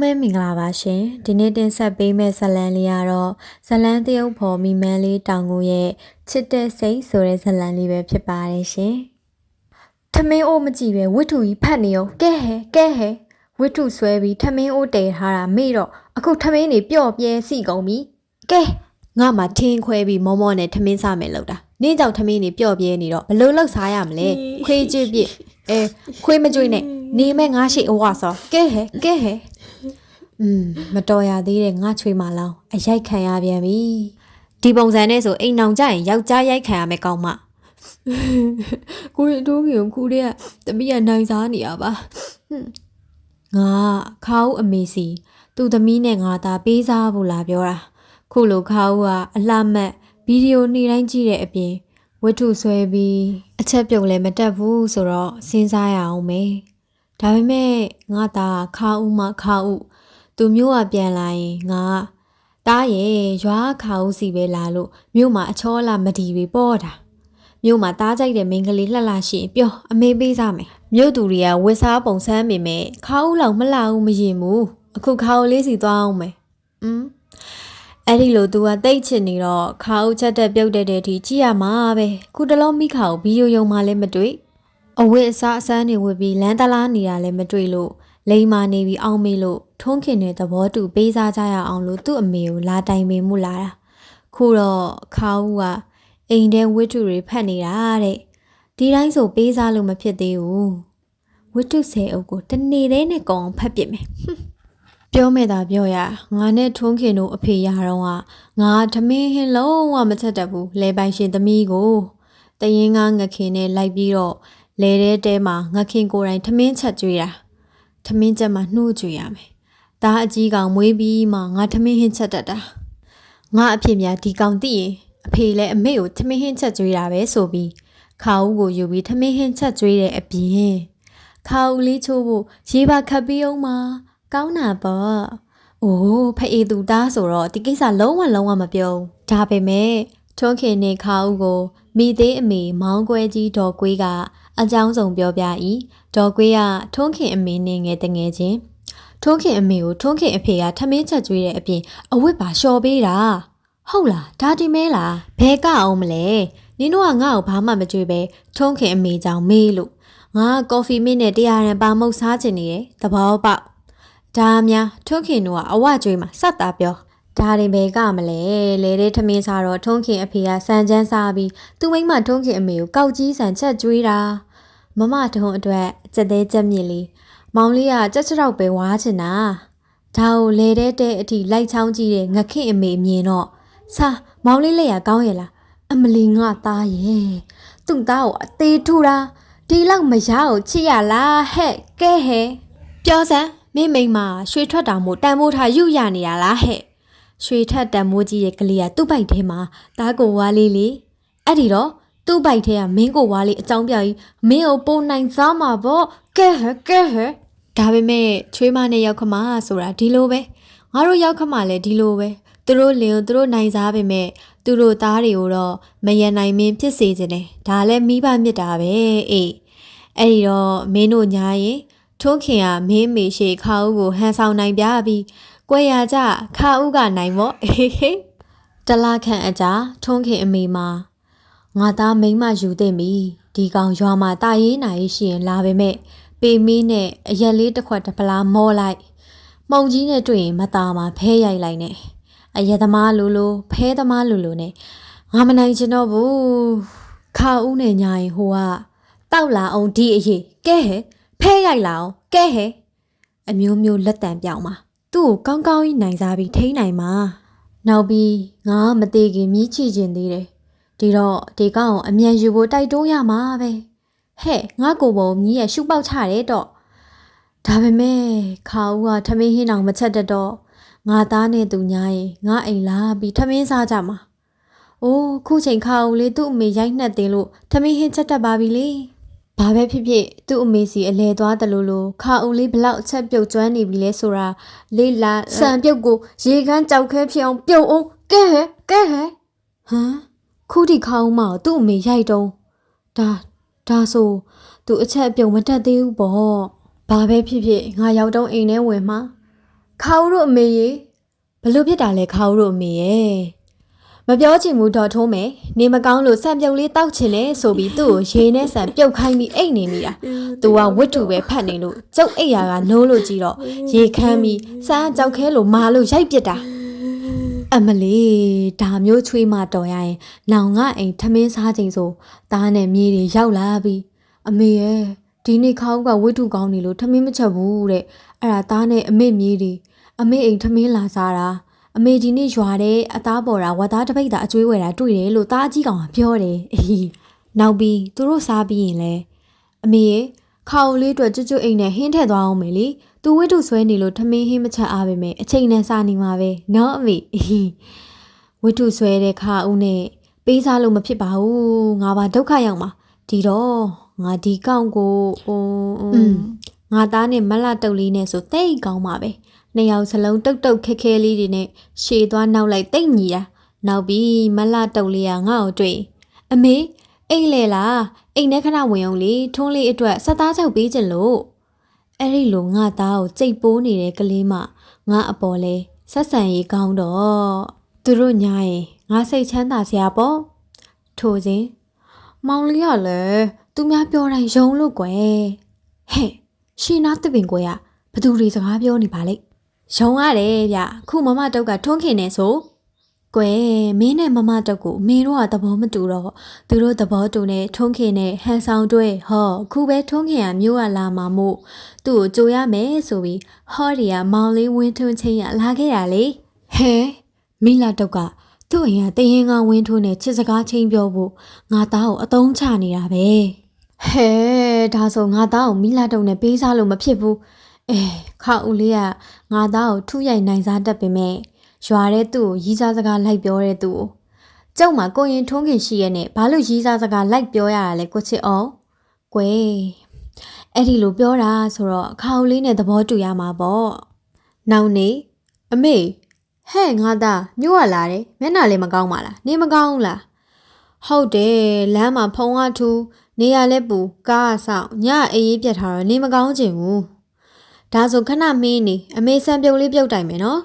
မဲမင်္ဂလာပါရှင်ဒီနေ့တင်ဆက်ပေးမယ့်ဇတ်လံလေးကတော့ဇတ်လံတရုပ်ဖော်မိမန်းလေးတောင်ကိုရဲ့ချစ်တဲ့စိတ်ဆိုတဲ့ဇတ်လံလေးပဲဖြစ်ပါတယ်ရှင်ထမင်းအိုးမကြည့်ပဲဝိထုကြီးဖတ်နေအောင်ကဲဟဲကဲဟဲဝိထုဆွဲပြီးထမင်းအိုးတည်ထားတာမေ့တော့အခုထမင်းတွေပျော့ပြဲစီကုန်ပြီကဲငါမှထင်းခွဲပြီးမောမောနဲ့ထမင်းစားမယ်လို့တာနင်းကြောင့်ထမင်းတွေပျော့ပြဲနေတော့ဘလို့လောက်စားရမလဲခွေးကြည့်ပြစ်အဲခွေးမကြွေးနဲ့နေမဲ့ငါရှိအဝဆောကဲဟဲကဲဟဲ อืมမတော်ရသေးတဲ့ငါချွေမလောင်အရိုက်ခံရပြန်ပြီဒီပုံစံနဲ့ဆိုအိမ်အောင်ကြရင်ယောက်ျားရိုက်ခံရမယ်ကောင်းမကိုရင်တို့ကြီးကိုခုတည်းကတမိရနိုင်စားနေရပါဟွန်းငါခါဦးအမေစီသူ့သမီးနဲ့ငါသာပေးစားဖို့လာပြောတာခုလိုခါဦးကအလှမတ်ဗီဒီယိုနေ့တိုင်းကြည့်တဲ့အပြင်ဝတ္ထုဆွဲပြီးအချက်ပြုတ်လည်းမတက်ဘူးဆိုတော့စဉ်းစားရအောင်မေဒါပေမဲ့ငါသာခါဦးမခါဦး သူမျိုးကပြန်လာရင်ငါတားရဲ့ရွာခါဦးစီပဲလာလို့မြို့မှာအချောလာမဒီပဲပေါ့တာ မြို့မှာတားကြိုက်တဲ့မိန်းကလေးလှလှရှိရင်ပြောအမေပေးစားမယ်မြို့သူတွေကဝစ်စားပုံစမ်းမိမယ်ခါဦးလောက်မလှဘူးမရင်ဘူးအခုခါဦးလေးစီသွားအောင်မယ်อืมအဲ့ဒီလို तू ကတိတ်ချင်နေတော့ခါဦးချက်တက်ပြုတ်တဲ့တဲ့အထိကြည့်ရမှာပဲခုတလုံးမိခါကိုဗီဒီယိုယုံမှလည်းမတွေ့အဝတ်အစားအစမ်းတွေဝတ်ပြီးလမ်းတလားနေတာလည်းမတွေ့လို့ လိမ္မာနေပြီးအောင်မေးလို့ထုံးခင်တဲ့သဘောတူပေးစားကြရအောင်လို့သူ့အမေကိုလာတိုင်ပင်မှုလာတာခုတော့ခါဦးကအိမ်ထဲဝတ္ထုတွေဖတ်နေတာတဲ့ဒီတိုင်းဆိုပေးစားလို့မဖြစ်သေးဘူးဝတ္ထုဆယ်အုပ်ကိုတနေ့တည်းနဲ့ကောင်းအောင်ဖတ်ပြမယ်ဟွန်းပြောမဲ့တာပြောရငါနဲ့ထွန်းခင်တို့အဖေရတော့ကငါသမင်းဟင်းလုံးဝမချက်တတ်ဘူးလဲပိုင်ရှင်သမီးကိုတရင်ကငခင်နဲ့လိုက်ပြီးတော့လဲတဲ့တဲမှာငခင်ကိုယ်တိုင်သမင်းချက်ကြွေးတာ သမင်းချက်မှာနှိုးကြွေးရမယ်ဒါအကြီးကောင်မွေးပြီးမှငါသမင်းဟင်းချက်တတ်တာငါအဖြစ်များဒီကောင်သိရင်အဖေလည်းအမေကိုထမင်းဟင်းချက်ကျွေးတာပဲဆိုပြီးခါဦးကိုယူပြီးထမင်းဟင်းချက်ကျွေးတဲ့အပြင်ခါဦးလေးချိုးဖို့ရေပါခတ်ပြီးအောင်မှာကောင်းတာပေါ့။အိုးဖအေးသူသားဆိုတော့ဒီကိစ္စလုံးဝလုံးဝမပြောဘူး။ဒါပေမဲ့ထွန်းခင်နဲ့ခါဦးကိုမိသေးအမေမောင်းကွဲကြီးဒေါ်ကွေးက အကြောင်းစုံပြောပြ၏။ဒေါ်ကွေးကထွန်းခင်အမေနဲ့ငယ်တငယ်ချင်းထွန်းခင်အမေကိုထွန်းခင်အဖေကထမင်းချက်ကျွေးတဲ့အပြင်အဝတ်ပါလျှော်ပေးတာဟုတ်လားဒါဒီမဲလားဘဲကအောင်မလဲနင်တို့ကငါ့ကိုဘာမှမကြွေးပဲထွန်းခင်အမေကြောင့်မေးလို့ငါကော်ဖီမင်းနဲ့တရားရန်ပါမုတ်စားချင်နေတယ်သဘောပေါက်ဒါများထွန်းခင်တို့ကအဝကြွေးမှာစက်တာပြောဒါတွေဘဲကမလဲလေတဲ့ထမင်းစားတော့ထွန်းခင်အဖေကစံချမ်းစားပြီးသူ့မိမထွန်းခင်အမေကိုကောက်ကြီးဆန်ချက်ကျွေးတာ မမထုံးအတွက်စက်သေးချက်မြင့်လေးမောင်လေးကကြက်ချတော့ပဲဝါချင်တာဒါကိုလေတဲ့တဲ့အထိလိုက်ချောင်းကြည့်တဲ့ငခင်အမေမြင်တော့စာမောင်လေးလက်ရကောင်းရဲ့လားအမလီငါသားရဲ့သူ့သားကိုအသေးထူတာဒီလောက်မရအောင်ချစ်ရလားဟဲ့ကဲဟဲ့ပြောစမ်းမင်းမိန်းမရွှေထွက်တောင်မို့တန်မိုးထားယူရနေရလားဟဲ့ရွှေထက်တန်မိုးကြီးရဲ့ကလေးကသူ့ဘိုက်ထဲမှာတားကိုဝါလေးလေအဲ့ဒီတော့ သူ့ဘိုက်ထဲကမင်းကိုဝါလေးအကြောင်းပြပြီးမင်းကိုပုံနိုင်စားမှာပေါ့ကဲဟဲ့ကဲဟဲ့ဒါပေမဲ့ချွေးမနဲ့ရောက်ခမဆိုတာဒီလိုပဲငါတို့ရောက်ခမလည်းဒီလိုပဲသူတို့လင်ကိုသူတို့နိုင်စားပေမဲ့သူတို့သားတွေကိုတော့မယံနိုင်မင်းဖြစ်စေခြင်းတယ်ဒါလည်းမိဘမြစ်တာပဲအေးအဲ့ဒီတော့မင်းတို့ညာရင်ထွန်းခင်ကမင်းမေရှေခါဦးကိုဟန်ဆောင်နိုင်ပြပြီးကွဲရကြခါဦးကနိုင်မော့အေးဟေးတလားခန့်အကြာထွန်းခင်အမေမှာ ငါသားမိန်းမယူသိမ့်ပြီဒီကောင်ရွာမှာတာရေးနိုင်ရှိရင်လာပေမဲ့ပေမင်းနဲ့အရက်လေးတစ်ခွက်တစ်ပလားမောလိုက်မှုံကြီးနဲ့တွေ့ရင်မသားမှာဖဲရိုက်လိုက်နဲ့အရက်သမားလိုလိုဖဲသမားလိုလိုနဲ့ငါမနိုင်ချင်တော့ဘူးခါဦးနဲ့ညာရင်ဟိုကတောက်လာအောင်ဒီအရေးကဲဟဲဖဲရိုက်လာအောင်ကဲဟဲအမျိုးမျိုးလက်တံပြောင်းမှာသူ့ကိုကောင်းကောင်းကြီးနိုင်စားပြီးထိန်းနိုင်မှာနောက်ပြီးငါမသေးခင်မြည်ချခြင်းသေးတယ် ဒီတော့ဒီကောင်ကိုအမြန်ယူဖို့တိုက်တွန်းရမှာပဲဟဲ့ငါကိုပုံမြည်ရရှုပေါက်ချတယ်တော့ဒါပေမဲ့ခါဦးကထမင်းဟင်းအောင်မချက်တတ်တော့ငါသားနဲ့သူညာရင်ငါအိမ်လာပြီးထမင်းစားကြမှာအိုးခုချိန်ခါဦးလေးသူ့အမေရိုက်နှက်တင်လို့ထမင်းဟင်းချက်တတ်ပါပြီလေဘာပဲဖြစ်ဖြစ်သူ့အမေစီအလဲသွားတယ်လို့လို့ခါဦးလေးဘလောက်အချက်ပြုတ်ကျွမ်းနေပြီလဲဆိုတာလေးလာစံပြုတ်ကိုရေကန်းကြောက်ခဲဖြစ်အောင်ပြုတ်အောင်ကဲဟဲကဲဟဲဟမ် ခုထိခါဦးမကိုသူ့အမေရိုက်တုံးဒါဒါဆိုသူအချက်အပြုံမတက်သေးဘူးပေါ့ဘာပဲဖြစ်ဖြစ်ငါရောက်တော့အိမ်ထဲဝင်မှာခါဦးတို့အမေရေဘလို့ဖြစ်တာလဲခါဦးတို့အမေရဲ့မပြောချင်ဘူးတော်ထုံးမယ်နေမကောင်းလို့ဆံပြုံလေးတောက်ချင်လဲဆိုပြီးသူ့ကိုရေနဲ့ဆံပြုတ်ခိုင်းပြီးအိတ်နေမိတာသူကဝတ်တူပဲဖတ်နေလို့ကျုပ်အိတ်ရာကနိုးလို့ကြည့်တော့ရေခမ်းပြီးစမ်းကြောက်ခဲလို့မာလို့ရိုက်ပစ်တာ အမလီဒါမျိုးချွေးမတော်ရရင်နောင်ငါအိမ်ထမင်းစားချိန်ဆိုသားနဲ့မြေတွေရောက်လာပြီးအမေရဲ့ဒီနေ့ခေါင်းကဝတ်တူကောင်းနေလို့ထမင်းမချက်ဘူးတဲ့အဲ့ဒါသားနဲ့အမေမြေတွေအမေအိမ်ထမင်းလာစားတာအမေဒီနေ့ရွာတဲ့အသားပေါ်တာဝတ်သားတစ်ပိတ်တာအကျွေးဝယ်တာတွေ့တယ်လို့သားအကြီးကောင်ကပြောတယ်အေးနောက်ပြီးသူတို့စားပြီးရင်လဲအမေရဲ့ခါအိုလေးအတွက်ကျွတ်ကျွတ်အိမ်နဲ့ဟင်းထည့်သွားအောင်မယ်လေ သူဝိတုဆွဲနေလို့ထမင်းဟင်းမချက်အားပဲမယ်အချိန်နဲ့စားနေမှာပဲနော်အမေအေးဝိတုဆွဲတဲ့ခါဦးနဲ့ပေးစားလို့မဖြစ်ပါဘူးငါပါဒုက္ခရောက်မှာဒီတော့ငါဒီကောင်ကိုဟိုอืมငါသားနဲ့မလှတုပ်လေးနဲ့ဆိုတိတ်ကောင်းပါပဲနှစ်ယောက်စလုံးတုတ်တုတ်ခဲခဲလေးတွေနဲ့ရှေသွားနောက်လိုက်တိတ်ညီတာနောက်ပြီးမလှတုပ်လေးကငါ့ကိုတွေ့အမေအိတ်လေလားအိတ်နဲ့ခဏဝင်အောင်လေထုံးလေးအတွက်စက်သားချောက်ပေးခြင်းလို့ အဲ့ဒီလိုငါသားကိုကြိတ်ပိုးနေတဲ့ကလေးမငါအပေါ်လဲဆက်ဆံရေးကောင်းတော့သူတို့ညာရင်ငါစိတ်ချမ်းသာစရာပေါ့ထို့စဉ်မောင်လေးကလည်းသူများပြောတိုင်းယုံလို့ကွယ်ဟဲ့ရှင်နာသစ်ပင်ကွယ်ကဘသူတွေစကားပြောနေပါလိမ့်ရုံရတယ်ဗျခုမမတုတ်ကထွန်းခင်နေဆို ကွယ်မင်းနဲ့မမတုတ်ကိုမင်းတို့ကသဘောမတူတော့သူတို့သဘောတူနေထွန်းခင်နဲ့ဟန်ဆောင်တွဲဟောခုပဲထွန်းခင်ကမျိုးကလာမှာမို့သူ့ကိုကြိုရမယ်ဆိုပြီးဟောဒီကမောင်လေးဝင်းထွန်းချင်းရလာခဲ့ရလေဟဲမိလာတုတ်ကသူ့အိမ်ကတရင်ကဝင်းထွန်းနဲ့ချစ်စကားချင်းပြောဖို့ငါသားကိုအတုံးချနေတာပဲဟဲဒါဆိုငါသားကိုမိလာတုံနဲ့ပေးစားလို့မဖြစ်ဘူးအဲခါဦးလေးကငါသားကိုထုရိုက်နိုင်စားတတ်ပေမဲ့ ရွာတဲ့သူ့ကိုရီးစားစကားလိုက်ပြောတဲ့သူကိုကျုပ်မှာကိုရင်ထုံးခင်ရှိရဲ့နဲ့ဘာလို့ရီးစားစကားလိုက်ပြောရတာလဲကိုချစ်အောင်ကွယ်အဲ့ဒီလိုပြောတာဆိုတော့ခါဦးလေးနဲ့သဘောတူရမှာပေါ့နောက်နေ့အမေဟဲ့ငါသားညို့ရလာတယ်မျက်နှာလေးမကောင်းပါလားနေမကောင်းဘူးလားဟုတ်တယ်လမ်းမှာဖုံကထူးနေရလဲပူကားအဆောင်ညအေးအေးပြတ်ထားတော့နေမကောင်းချင်ဘူးဒါဆိုခဏမင်းနေအမေဆန်ပြုတ်လေးပြုတ်တိုင်မယ်နော်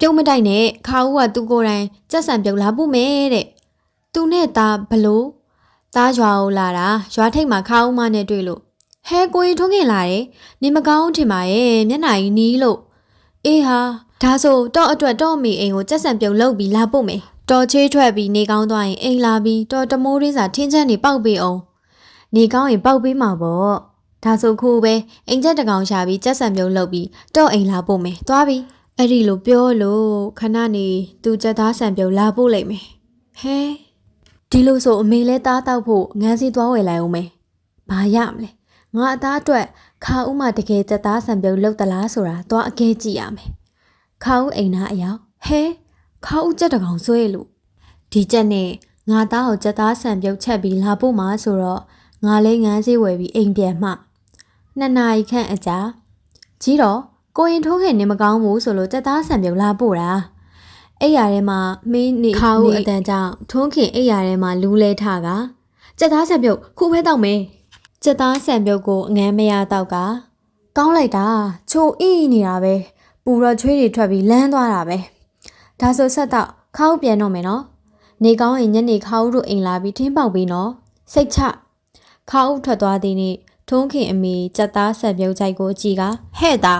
ပြုတ်မတိုင်နဲ့ခါဦးကသူကိုယ်တိုင်ကြက်ဆန်ပြုတ်လာဖို့မယ်တဲ့သူနဲ့သားဘလို့သားရွာကိုလာတာရွာထိပ်မှာခါဦးမနဲ့တွေ့လို့ဟဲကိုကြီးထွန်းခင်လာတယ်နေမကောင်းထင်ပါရဲ့မျက်နှာကြီးနီးလို့အေးဟာဒါဆိုတော့အတွက်တော့အမေအိမ်ကိုကြက်ဆန်ပြုတ်လုပ်ပြီးလာဖို့မယ်တော်ချေးထွက်ပြီးနေကောင်းသွားရင်အိမ်လာပြီးတော်တမိုးရင်းစာထင်းချမ်းနေပေါက်ပေးအောင်နေကောင်းရင်ပေါက်ပေးမှာပေါ့ဒါဆိုခုပဲအိမ်ချက်တကောင်ရှာပြီးကြက်ဆံပြုံးလုပ်ပြီးတော့အိမ်လာပို့မယ်သွားပြီ အဲ့ဒီလိုပြောလို့ခဏနေသူကြက်သားဆံပြုံးလာပို့လိုက်မယ်ဟဲဒီလိုဆိုအမေလဲသားတောက်ဖို့ငန်းစီသွားဝယ်လိုက်အောင်မယ်ဘာရမလဲငါအသားအတွက်ခါဦးမတကယ်ကြက်သားဆံပြုံးလုပ်သလားဆိုတာသွားအကဲကြည့်ရမယ်ခါဦးအိမ်သားအယောင်ဟဲခါဦးကြက်တကောင်ဆွဲလို့ဒီကြက်နဲ့ငါသားကိုကြက်သားဆံပြုတ်ချက်ပြီးလာဖို့မှာဆိုတော့ငါလေးငန်းစည်းဝယ်ပြီးအိမ်ပြန်မှနှစ်နာရီခန့်အကြာကြီးတော့ ကိုရင်ထိုးခင်နေမကောင်းဘူးဆိုလို့ကြက်သားဆံပြုတ်လာပို့တာအဲ့ရထဲမှာမင်းနေခါဦးအတန်ကြောင့်ထုံးခင်အဲ့ရထဲမှာလူးလဲထကကြက်သားဆံပြုတ်ခုပဲတော့မယ်ကြက်သားဆံပြုတ်ကိုအငမ်းမရတော့ကကောင်းလိုက်တာချိုအီးနေတာပဲပူတော့ချွေးတွေထွက်ပြီးလန်းသွားတာပဲဒါဆိုဆက်တော့ခါဦးပြန်တော့မယ်နော်နေကောင်းရင်ညနေခါဦးတို့အိမ်လာပြီးထင်းပေါက်ပြီးနော်စိတ်ချခါဦးထွက်သွားသည်နေ့ထုံးခင်အမေကြက်သားဆက်ပြုတ်ကြိုက်ကိုကြည်ကဟဲ့တာ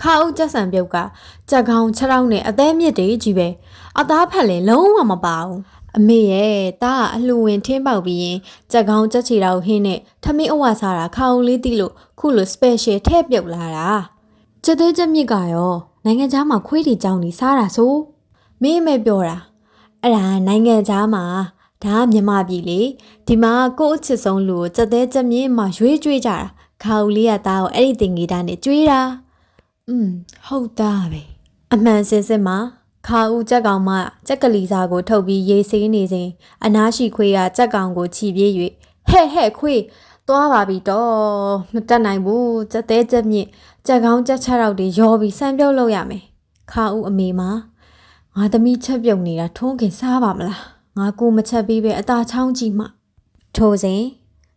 ခါဦးကြက်ဆံပြုတ်ကကြက်ကောင်းခြေထောက်နဲ့အသေးမြစ်တွေကြီးပဲအသားဖက်လည်းလုံးဝမပါဘူးအမေရဲ့တာကအလှဝင်ထင်းပေါက်ပြီးရင်ကြက်ကောင်းကြက်ချီတော်ဟင်းနဲ့ထမင်းအဝစားတာခါဦးလေးတီးလို့ခုလို special ထည့်ပြုတ်လာတာကြက်သေးကြက်မြစ်ကရောနိုင်ငံခြားမှာခွေးတွေကြောင်းနေစားတာဆိုမင်းအမေပြောတာအဲ့ဒါနိုင်ငံသားမှာဒါကမြန်မာပြည်လေဒီမှာကိုယ့်အချစ်ဆုံးလူကိုစက်သေးချက်မြင့်မှရွေးကြွေးကြတာခါဦးလေးကသားကိုအဲ့ဒီတင်ကြီးတာနဲ့ကြွေးတာ อืมဟုတ်သားပဲအမှန်စင်စစ်မှာခါဦးကြက်ကောင်မှကြက်ကလေးစာကိုထုတ်ပြီးရေးစင်းနေစဉ်အနားရှိခွေးကကြက်ကောင်ကိုခြိပြေး၍ဟဲ့ဟဲ့ခွေးသွားပါပြီတော့မတက်နိုင်ဘူးကြက်သေးကြက်မြင့်ကြက်ကောင်းကြက်ချောက်တွေရောပြီးစမ်းပြုတ်လို့ရမယ်ခါဦးအမေမှာငါသမီးချက်ပြုတ်နေတာထုံးခင်စားပါမလားငါကိုမချက်ပြီးပဲအသာချောင်းကြီးမှထိုစဉ်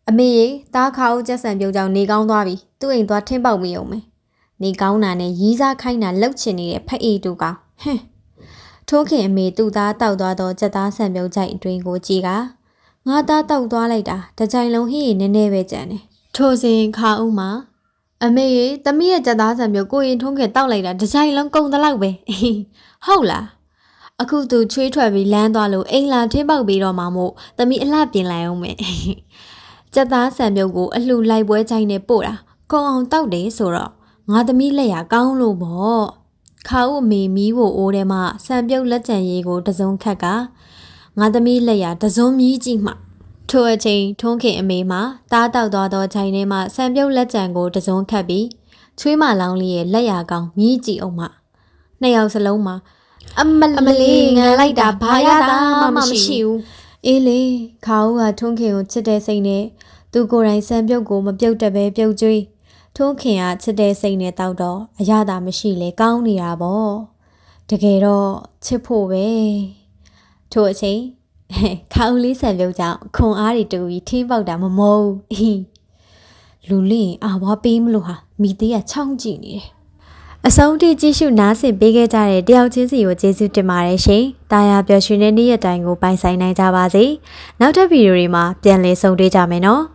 အမေရေတားခါဦးကြက်ဆန်ပြုတ်ကြောင်နေကောင်းသွားပြီသူ့အိမ်သွားထင်းပေါက်မိအောင်မယ် နေကောင်းတာနဲ့ရီးစားခိုင်းတာလှုပ်ချင်နေတဲ့ဖက်အေးတူကောင်ဟင်းထိုးခင်အမေသူ့သားတောက်သွားသောစက်သားဆံပြုတ်ကြိုက်အတွင်းကိုကြည်ကငါသားတောက်သွားလိုက်တာတစ်ကြိုင်လုံးဟင်းရည်နည်းနည်းပဲကြံတယ်ထိုစဉ်ခါဦးမှာအမေရေတမီးရဲ့စက်သားဆံပြုတ်ကိုရင်ထုံးခင်တောက်လိုက်တာတစ်ကြိုင်လုံးကုန်သလောက်ပဲဟုတ်လားအခုသူချွေးထွက်ပြီးလမ်းသွားလို့အိမ်လာထင်းပေါက်ပြီးတော့မှမို့သမီးအလှပြင်လိုက်အောင်မယ်ကြက်သားဆံပြုတ်ကိုအလှလိုက်ပွဲချိုင်းနဲ့ပို့တာကုံအောင်တောက်တယ်ဆိုတော့ ငါသမီးလက်ရကောင်းလို့ပေါ့ခါဦးအမေမီးကိုအိုးထဲမှာဆံပြုတ်လက်ကျန်ရေးကိုတစုံခက်ကငါသမီးလက်ရတစုံမြည်ကြည့်မှထိုအချိန်ထုံးခင်အမေမှာတားတောက်သွားသောခြိုင်ထဲမှာဆံပြုတ်လက်ကျန်ကိုတစုံခတ်ပြီးချွေးမလောင်းလေးရဲ့လက်ရကောင်းမြည်ကြည့်အောင်မှနှစ်ယောက်စလုံးမှာအမလအမလေးငန်းလိုက်တာဘာရတာမှမှမရှိမရှိဘူးဘူးအေးလေခါဦးကထွန်းခင်ကိုချစ်တဲ့စိတ်နဲ့သူကိုယ်တိုင်စံပြုတ်ကိုမပြုတ်တပဲပြုတ်ကျွေး ထွန်းခင်ကချစ်တဲ့စိတ်နဲ့တောက်တော့အရသာမရှိလေကောင်းနေတာပေါ့တကယ်တော့ချစ်ဖို့ပဲထို့အချိန်ခါဦးလေးစံပြုတ်ကြောင့်ခွန်အားတွေတူပြီးထင်းပေါက်တာမမောဘူးအင်းလူလင်းအာဝါပေးမလို့ဟာမိသေးကချောင်းကြည့်နေတယ်အဆုံးထိကြည့်ရှုနားဆင်ပေးခဲ့ကြတဲ့တယောက်ချင်းစီကိုကျေးဇူးတင်ပါတယ်ရှင်။တာယာပျော်ရွှင်တဲ့နေ့ရက်တိုင်းကိုပိုင်ဆိုင်နိုင်ကြပါစေ။နောက်ထပ်ဗီဒီယိုတွေမှာပြန်လည်ဆုံတွေ့ကြမယ်နော်။